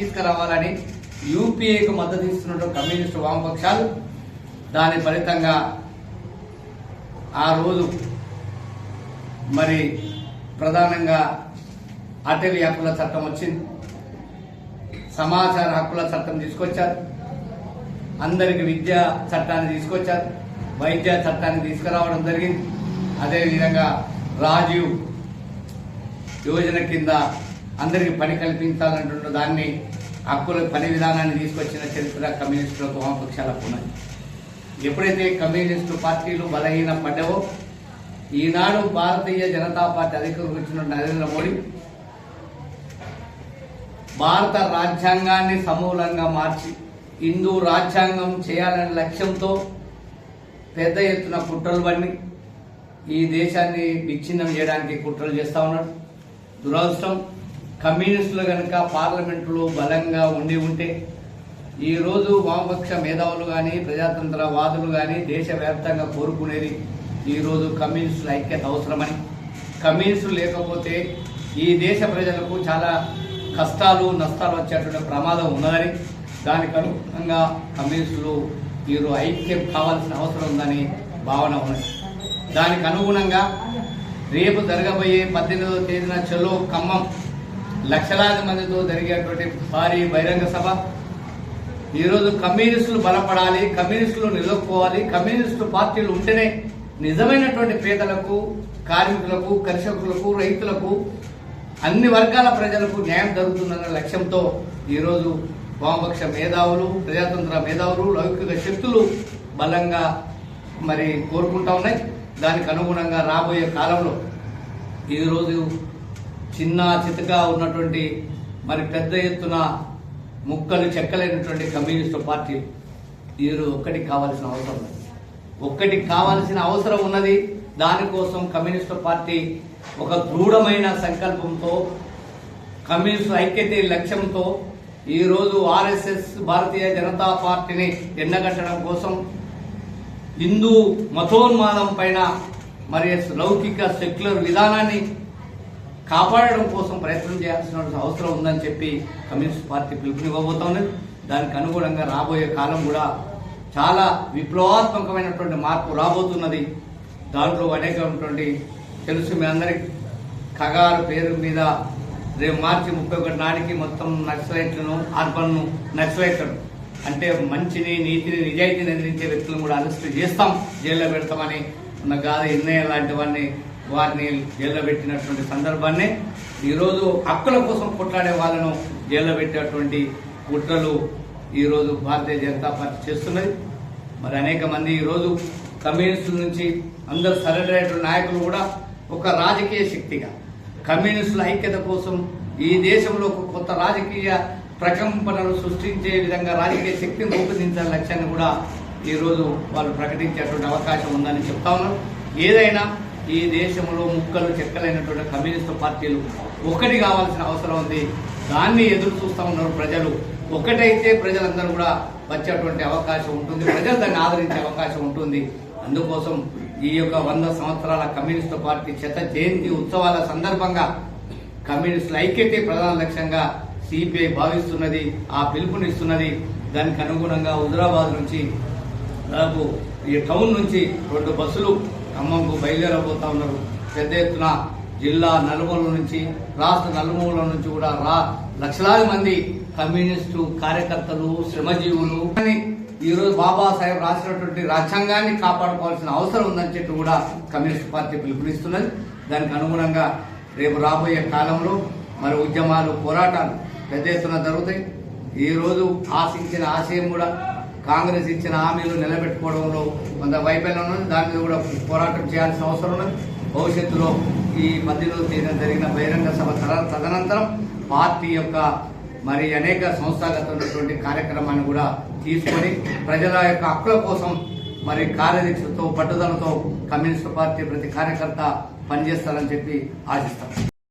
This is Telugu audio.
తీసుకురావాలని యూపీఏకు మద్దతు ఇస్తున్నటువంటి కమ్యూనిస్టు వామపక్షాలు దాని ఫలితంగా ఆ రోజు మరి ప్రధానంగా అటవీ హక్కుల చట్టం వచ్చింది. సమాచార హక్కుల చట్టం తీసుకొచ్చారు. అందరికి విద్యా చట్టాన్ని తీసుకొచ్చారు. వైద్య చట్టాన్ని తీసుకురావడం జరిగింది. అదేవిధంగా రాజీవ్ యోజన కింద అందరికి పని కల్పించాలంటున్న దాన్ని హక్కుల పని విధానాన్ని తీసుకొచ్చిన చరిత్ర కమ్యూనిస్టులకు వామపక్షాలకు ఉన్నది. ఎప్పుడైతే కమ్యూనిస్టు పార్టీలు బలహీన పడ్డావో ఈనాడు భారతీయ జనతా పార్టీ అధికారులకు వచ్చిన నరేంద్ర మోడీ భారత రాజ్యాంగాన్ని సమూలంగా మార్చి హిందూ రాజ్యాంగం చేయాలనే లక్ష్యంతో పెద్ద ఎత్తున కుట్రలు పడి ఈ దేశాన్ని విచ్ఛిన్నం చేయడానికి కుట్రలు చేస్తా ఉన్నాడు. దురదృష్టం కమ్యూనిస్టులు కనుక పార్లమెంటులో బలంగా ఉండి ఉంటే ఈరోజు వామపక్ష మేధావులు కానీ ప్రజాతంత్రవాదులు కానీ దేశవ్యాప్తంగా కోరుకునేది ఈరోజు కమ్యూనిస్టుల ఐక్యత అవసరమని. కమ్యూనిస్టులు లేకపోతే ఈ దేశ ప్రజలకు చాలా కష్టాలు నష్టాలు వచ్చేటువంటి ప్రమాదం ఉన్నదని దానికి అనుగుణంగా కమ్యూనిస్టులు ఈరోజు ఐక్యం కావాల్సిన అవసరం ఉందని భావన ఉన్నది. దానికి అనుగుణంగా రేపు జరగబోయే పద్దెనిమిదవ తేదీన చెలో ఖమ్మం లక్షలాది మందితో జరిగేటువంటి భారీ బహిరంగ సభ. ఈరోజు కమ్యూనిస్టులు బలపడాలి కమ్యూనిస్టులు నిలుపుకోవాలి కమ్యూనిస్టు పార్టీలు ఉంటేనే నిజమైనటువంటి పేదలకు కార్మికులకు కర్షకులకు రైతులకు అన్ని వర్గాల ప్రజలకు న్యాయం జరుగుతుందన్న లక్ష్యంతో ఈరోజు వామపక్ష మేధావులు ప్రజాతంత్ర మేధావులు లౌకిక శక్తులు బలంగా మరి కోరుకుంటా ఉన్నాయి. దానికి అనుగుణంగా రాబోయే కాలంలో ఈరోజు చిన్న చితగా ఉన్నటువంటి మరి పెద్ద ఎత్తున ముక్కలు చెక్కలేనటువంటి కమ్యూనిస్టు పార్టీ ఈరోజు ఒక్కటి కావాల్సిన అవసరం ఉంది ఒక్కటి కావాల్సిన అవసరం ఉన్నది. దానికోసం కమ్యూనిస్టు పార్టీ ఒక దృఢమైన సంకల్పంతో కమ్యూనిస్టు ఐక్యత లక్ష్యంతో ఈరోజు ఆర్ఎస్ఎస్ భారతీయ జనతా పార్టీని ఎండగట్టడం కోసం హిందూ మతోన్మాదం పైన మరి లౌకిక సెక్యులర్ విధానాన్ని కాపాడడం కోసం ప్రయత్నం చేయాల్సిన అవసరం ఉందని చెప్పి కమ్యూనిస్ట్ పార్టీ పిలుపునివ్వబోతోంది. దానికి అనుగుణంగా రాబోయే కాలం కూడా చాలా విప్లవాత్మకమైనటువంటి మార్పు రాబోతున్నది. దాంట్లో అనేకమైనటువంటి తెలుసు మీ అందరికి. కగారు పేరు మీద రేపు మార్చి ముప్పై ఒకటి నాటికి మొత్తం నక్సలైట్లను అర్బన్ను నక్సలైట్లను అంటే మంచిని నీతిని నిజాయితీని అందించే వ్యక్తులను కూడా అరెస్ట్ చేస్తాం. జైల్లో పెడతామని ఉన్న గాథ ఎన్నయ్య లాంటివన్నీ వారిని జైల్లో పెట్టినటువంటి సందర్భాన్ని ఈరోజు హక్కుల కోసం కొట్లాడే వాళ్ళను జైల్లో పెట్టేటువంటి కుట్రలు ఈరోజు భారతీయ జనతా పార్టీ చేస్తున్నది. మరి అనేక మంది ఈరోజు కమ్యూనిస్టుల నుంచి అందరు సరెండర్ అయినటువంటి నాయకులు కూడా ఒక రాజకీయ శక్తిగా కమ్యూనిస్టుల ఐక్యత కోసం ఈ దేశంలో ఒక కొత్త రాజకీయ ప్రకంపనలు సృష్టించే విధంగా రాజకీయ శక్తిని రూపొందించాలని లక్ష్యాన్ని కూడా ఈరోజు వాళ్ళు ప్రకటించేటువంటి అవకాశం ఉందని చెప్తా ఉన్నారు ఏదైనా ఈ దేశంలో ముక్కలు చెక్కలైనటువంటి కమ్యూనిస్టు పార్టీలు ఒకటి కావాల్సిన అవసరం ఉంది. దాన్ని ఎదురు చూస్తూ ఉన్నారు ప్రజలు. ఒకటైతే ప్రజలందరూ కూడా వచ్చేటువంటి అవకాశం ఉంటుంది. ప్రజలు దాన్ని ఆదరించే అవకాశం ఉంటుంది. అందుకోసం ఈ యొక్క వంద సంవత్సరాల కమ్యూనిస్టు పార్టీ శత జయంతి ఉత్సవాల సందర్భంగా కమ్యూనిస్టుల ఐక్యతే ప్రధాన లక్ష్యంగా సిపిఐ భావిస్తున్నది ఆ పిలుపునిస్తున్నది. దానికి అనుగుణంగా హుజరాబాద్ నుంచి దాదాపు ఈ టౌన్ నుంచి రెండు బస్సులు ఖమ్మంకు బయలుదేరబోతా ఉన్నారు. పెద్ద ఎత్తున జిల్లా నలుమూల నుంచి రాష్ట్ర నలుమూల నుంచి కూడా రా లక్షలాది మంది కమ్యూనిస్టు కార్యకర్తలు శ్రమజీవులు. ఈరోజు ఈ రోజు బాబాసాహెబ్ రాసినటువంటి రాజ్యాంగాన్ని కాపాడుకోవాల్సిన అవసరం ఉందని చెప్పి కూడా కమ్యూనిస్ట్ పార్టీ పిలుపునిస్తున్నది. దానికి అనుగుణంగా రేపు రాబోయే కాలంలో మరి ఉద్యమాలు పోరాటాలు పెద్ద ఎత్తున జరుగుతాయి. ఈరోజు ఆశించిన ఆశయం కూడా కాంగ్రెస్ ఇచ్చిన హామీలు నిలబెట్టుకోవడంలో కొంత వైఫల్యం ఉన్నది. దాని మీద కూడా పోరాటం చేయాల్సిన అవసరం ఉన్నది. భవిష్యత్తులో ఈ మధ్యలో తేదీన జరిగిన బహిరంగ సభ తదనంతరం పార్టీ యొక్క మరి అనేక సంస్థాగతమైనటువంటి కార్యక్రమాన్ని కూడా తీసుకొని ప్రజల యొక్క హక్కుల కోసం మరి కార్యదీక్షతో పట్టుదలతో కమ్యూనిస్టు పార్టీ ప్రతి కార్యకర్త పనిచేస్తారని చెప్పి ఆశిస్తాం.